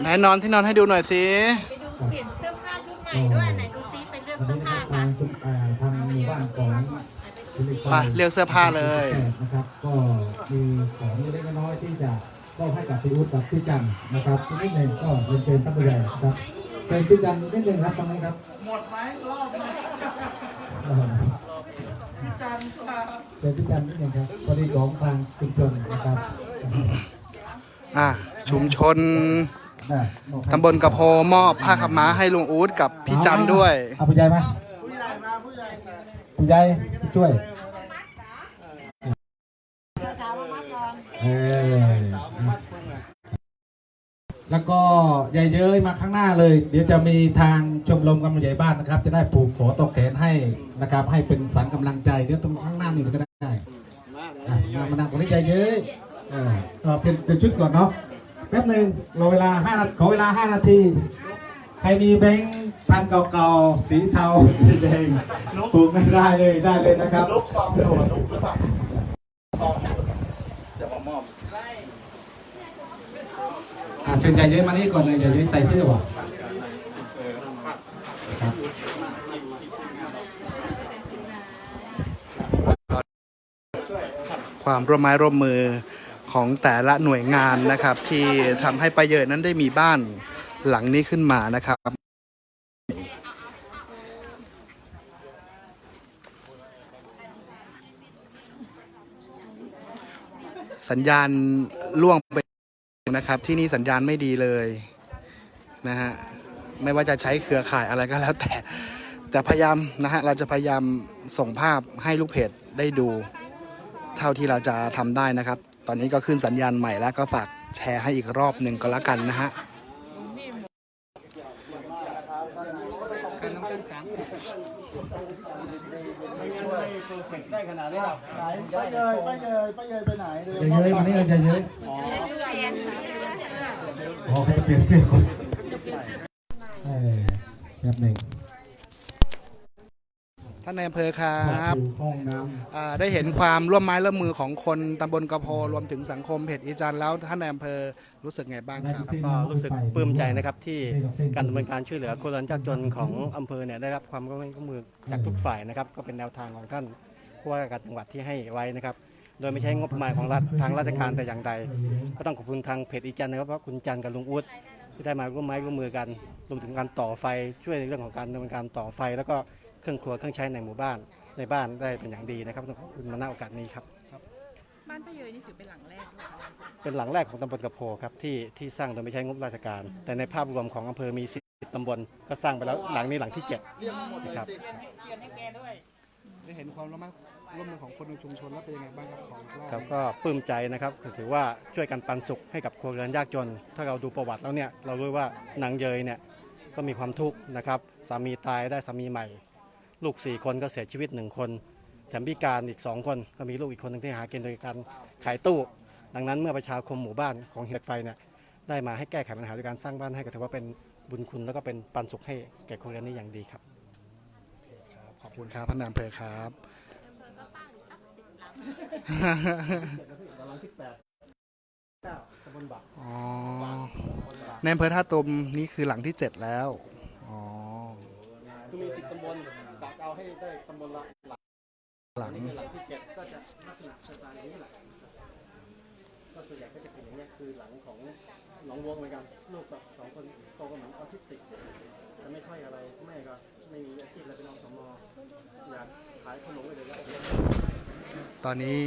ไหนนอนที่นอนให้ดูหน่อยสิไปดูเปลี่ยนเสื้อผ้าชุดใหม่ด้วยไหนดูซิไปเลือกวันเสื้อนี้ผ้าทาค่ะงคุณอ่าทางหมู่บ้านของคุณลิไปเลือกเสื้อผ้าเลยนะครับ ก็มีของเล็กๆน้อยๆที่จะมอบให้กับพี่อุ๊ดกับพี่จันนะครับนิดหนึ่งก็เรียนเชิญท่านผู้ใหญ่ครับเชิญพี่จันนิดหนึ่งครับตรงนี้ครับ หมดไหมรอบไหมเออพี่จันครับเชิญพี่จันนิดหนึ่งครับพอดีของทางชุมชนนะครับ อะชุมชนได้มอบให้ตำบลกระโพมอบผ้าขาวม้าให้ลุงอู๊ดกับพี่จันด้วย เอาผู้ใหญ่ไหมผู้ใหญ่มาผู้ใหญ่ผู้ใหญ่ช่วยเออแล้วก็ใหญ่เย้ยมาข้างหน้าเลย เดี๋ยวจะมีทางชมรมกำลังใหญ่บ้านนะครับ จะได้ผูกขอตอกแขนให้นะครับ ให้เป็นขวัญกำลังใจเดี๋ยวตรงข้างหน้านี่ก็ได้อะมามานั่งตรงนี้ใหญ่เย้ยเออเอาเป็นเป็นชุดก่อนเนาะแป๊บหนึ่งรอเวลาห้านาขอเวลาห้านาที ใครมีแบงค์พันเก่าๆสีเทาสีแดงปลูกไม่ได้เลยได้เลยนะครับ ลูกซองโดดลูกหรือเปล่าซองเดี๋ยวผมมอบอ่าเชิญยายเย้ยมานี่ก่อนเลยยายเย้ยใส่เสื้อวะครับความร่วมไม้ร่วมมือ ของแต่ละหน่วยงานนะครับ ที่ทำให้ประเยชนั้นได้มีบ้านหลังนี้ขึ้นมานะครับสัญญาณล่วงไปนะครับ ที่นี่สัญญาณไม่ดีเลยนะฮะไม่ว่าจะใช้เครือข่ายอะไรก็แล้วแต่ แต่พยายามนะฮะเราจะพยายามส่งภาพให้ลูกเพจได้ดู เท่าที่เราจะทำได้นะครับ ตอนนี้ก็ขึ้นสัญญาณใหม่แล้วก็ฝากแชร์ให้อีกรอบหนึ่งก็แล้วกันนะฮะได้ขนาดนี้หรอไหนป้าเยยป้าเยยป้าเยยไปไหนดูยายเย้ยมานี่เลยยายเย้ยอ๋อเขาจะเปลี่ยนเสื้อก่อนเออแบบหนึ่ง ท่านในอำเภอครัครับบห้องน้อ่าได้เห็นความร่วมไม้ร่วมมือของคนตำบลกระโพรวมถึงสังคมเพจอีจันทร์แล้วท่านในอำเภอรู้สึกไงบ้างำครับ ก็รู้สึกปลื้มใจนะครับที่การดำเนินการช่วยเหลือคนยากจนของอำเภอเนี่ยได้รับความร่วมมือจากทุกฝ่ายนะครับก็เป็นแนวทางของท่านผู้ว่าราชการจังหวัดที่ให้ไว้นะครับ โดยไม่ใช้งบประมาณของรัฐทางราชการแต่อย่างใด ก็ต้องขอบคุณทางเพจอีจันทร์นะครับเพราะคุณจันทร์กับลุงอู๊ดที่ได้มาร่วมไม้ร่วมมือกันรวมถึงการต่อไฟช่วยในเรื่องของการดำเนินการต่อไฟ แล้วก็ เครื่องครัวเครื่องใช้ในหมู่บ้าน ในบ้านได้เป็นอย่างดีนะครับต้องขอบคุณมาณโอกาสนี้ครับ บ้านป้าเยยนี่ถือเป็นหลังแรกด้วยค่ะเป็นหลังแรกของตำบลกระโพครับที่ที่สร้างโดยไม่ใช้งบราชการ แต่ในภาพรวมของอำเภอมีสิบตำบลก็สร้างไปแล้วหลังนี้หลังที่เจ็ดนะครับได้เห็นความร่วมไม้ร่วมมือของคนในชุมชนแล้วเป็นยังไงบ้างครับของรอบครับก็ปลื้มใจนะครับถือว่าช่วยกันปันสุขให้กับครัวเรือนยากจน ถ้าเราดูประวัติแล้วเนี่ยเรารู้ว่านางเยยเนี่ยก็มีความทุกข์นะครับสามีตายได้สามีใหม่ ลูกสี่คนก็เสียชีวิตหนึ่งคนแถมพิการอีกสองคนก็มีลูกอีกคนหนึงที่หากินโดยการขายตู้ ดังนั้นเมื่อประชาคมหมู่บ้านของเหล็กไฟเนี่ยได้มาให้แก้ไขปัญหาด้วยการสร้างบ้านให้ก็ถือว่าเป็นบุญคุณแล้วก็เป็นปันสุขให้แก่ครัวเรือนนี้อย่างดีครับ ขอบคุณครับท่านในอำเภอครับอ๋อในอำเภอท่าตุมนี่คือหลังที่เจ็ดแล้วอ๋อ คือมีสิบตำบลกะเอาให้ ได้ตำบละหลังหลัง หลังที่เจ็ดก็จะลักษณะสไตล์อย่างนี้แหละก็ส่วนใหญ่ก็จะเป็นอย่างนี้ยคือหลังของหนองบัวเหมือนกันลูกกับสองคนโตก็เหมือนออทิสติกจะไม่ค่อยอะไรแม่ก็ไม่มีอาชีพอะไรเป็นอสมอยากขายขนมอะไรอย่างเงี้ยตอนนี้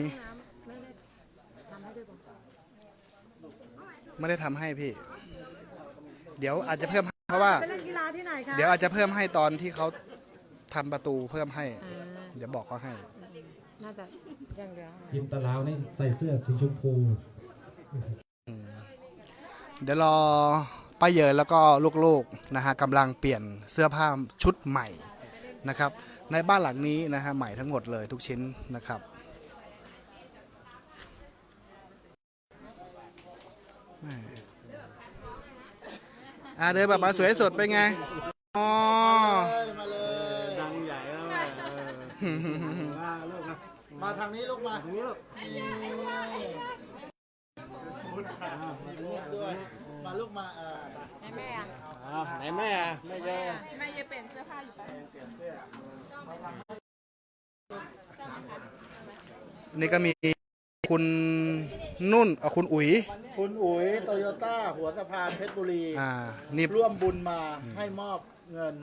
ไม่ได้ทำให้พี่ เดี๋ยวอาจจะเพิ่มให้เพราะว่า ไปเล่นกีฬาที่ไหนคะเดี๋ยวอาจจะเพิ่มให้ตอนที่เขา ทำประตูเพิ่มให้เดี๋ยวบอกเขาให้ น่าจะอย่างเดียวยิมตะลาวนี่ใส่เสื้อสีชมพู เดี๋ยวรอป้าเยินแล้วก็ลูกๆนะฮะกำลังเปลี่ยนเสื้อผ้าชุดใหม่นะครับ ในบ้านหลังนี้นะฮะใหม่ทั้งหมดเลยทุกชิ้นนะครับแม่อ่าเดินแบบมาสวยสุดเป็นไง อ๋อ เออว่าลูกนะมาทางนี้ลูกมาตรงนี้ลูกพูดด้วย มาลูกมาอ่ามาแม่อะไหนแม่อะแม่เยอะแม่ยังเปลี่ยนเสื้อผ้าอยู่ปะนี่ก็มีคุณนุ่นอ่อคุณอุ๋ย คุณอุ๋ยโตโยต้าหัวสะพานเพชรบุรี อ่า นี่ร่วมบุญมาให้มอบเงิน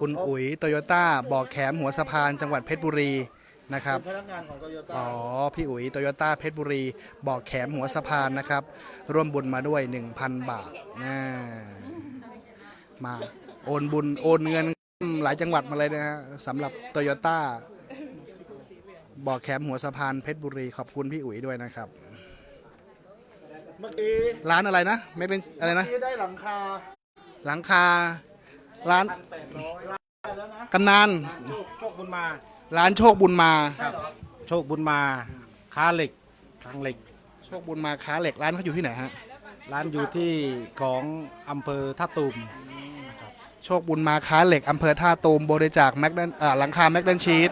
คุณอุ๋ยโตโยต้าบ่อแขมหัวสะพานจังหวัดเพชรบุรีนะครับ เป็นพนักงานของโตโยต้าอ๋อ พี่อุ๋ยโตโยต้าเพชรบุรีบ่อแขมหัวสะพานนะครับ ร่วมบุญมาด้วย 1,000 บาทอ่ามาโอนบุญโอนเงินหลายจังหวัดมาเลยนะฮะสำหรับโตโยต้าบ่อแคมหัวสะพานเพชรบุรี ขอบคุณพี่อุ๋ยด้วยนะครับ เมื่อกี้ร้านอะไรนะ ไม่เป็นอะไรนะเมื่อกี้ได้หลังคา หลังคา ร้านได้แล้วนะกำนันโชคบุญมาร้านโชคบุญมาโชคบุญมาค้าเหล็กทางเหล็ก โชคบุญมาค้าเหล็กร้านเขาอยู่ที่ไหนฮะร้านอยู่ที่ของอำเภอท่าตูมโชคบุญมาค้าเหล็กอำเภอท่าตูมบริจาคแม็กดันอ่าหลังคาแม็กดันชีต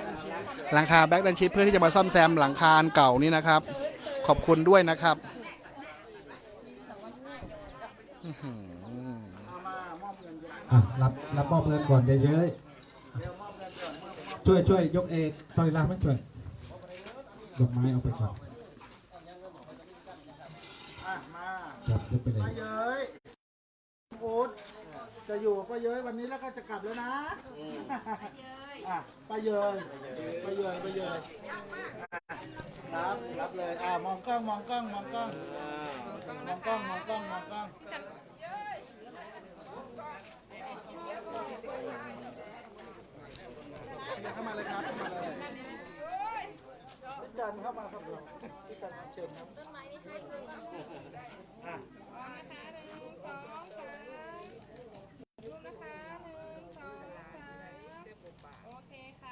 หลังคาแม็กดันชีตเพื่อที่จะมาซ่อมแซมหลังคาอันเก่านี่นะครับ ขอบคุณด้วยนะครับอื้อหือ อะรับรับมอบเงินก่อนเยอะๆช่วยช่วยยกเอกตอยลาไม่ช่วยดอกไม้เอาไปก่อนอะมาจับยกไปเลป้ายเย้ยอูดจะอยู่กับป้าเย้ยวันนี้แล้วก็จะกลับแล้วนะอะป้าเย้ยป้าเย้ยป้าเย้ยอะรับรับเลยอะมองกล้องมองกล้องมองกล้องมองกล้องมองกล้องมองกล้องเข้ามาเลยครับเข้ามาเลยพี่จันเข้ามาครับ พี่จันครับเชิญครับอะ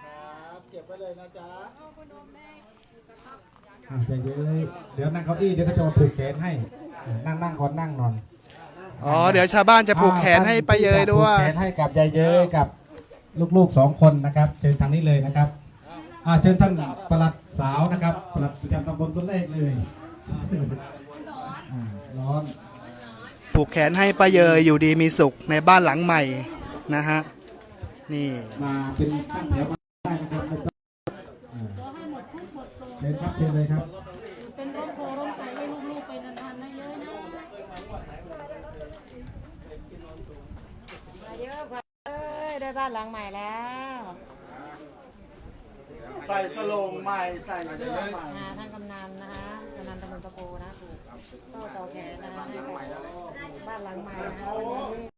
ครับเก็บไว้เลยนะจ๊ะโอะใจเยอะเดี๋ยวนั่งเก้าอี้เดี๋ยวเขาจะมาผูกแขนให้นั่งนั่งก่อนนั่งนอนอ๋อ เดี๋ยวชาวบ้านจะผูกแขนให้ไปาเยยด้วย ผูกแขนให้กับยายเย้ยกับลูกๆสองคนนะครับ เชิญทางนี้เลยนะครับอ่าเชิญท่านปลัด สาวนะครับปลัดประจำตำบลต้นเลขเลยอ่าร้อน ผูกแขนให้ป้าเยยอยู่ดีมีสุขในบ้านหลังใหม่นะฮะ นี่ มาเป็นตั้งแถวมาได้นะครับไม่ต้องอ่าเชิญครับเชิญเลยครับเป็นร่มโพร่มใสให้ลูกๆไปนานๆนะเยอะนะมาเยอะกว่าเอ้ยได้บ้านหลังใหม่แล้ว ใส่สโลงใหม่ใส่เสื้อใหม่อ่าท่านกำนันนะคะกำนันตำบลตะโกนะถูกโต้ต่อแขนนะคะให้กับบ้านหลังใหม่นะคะ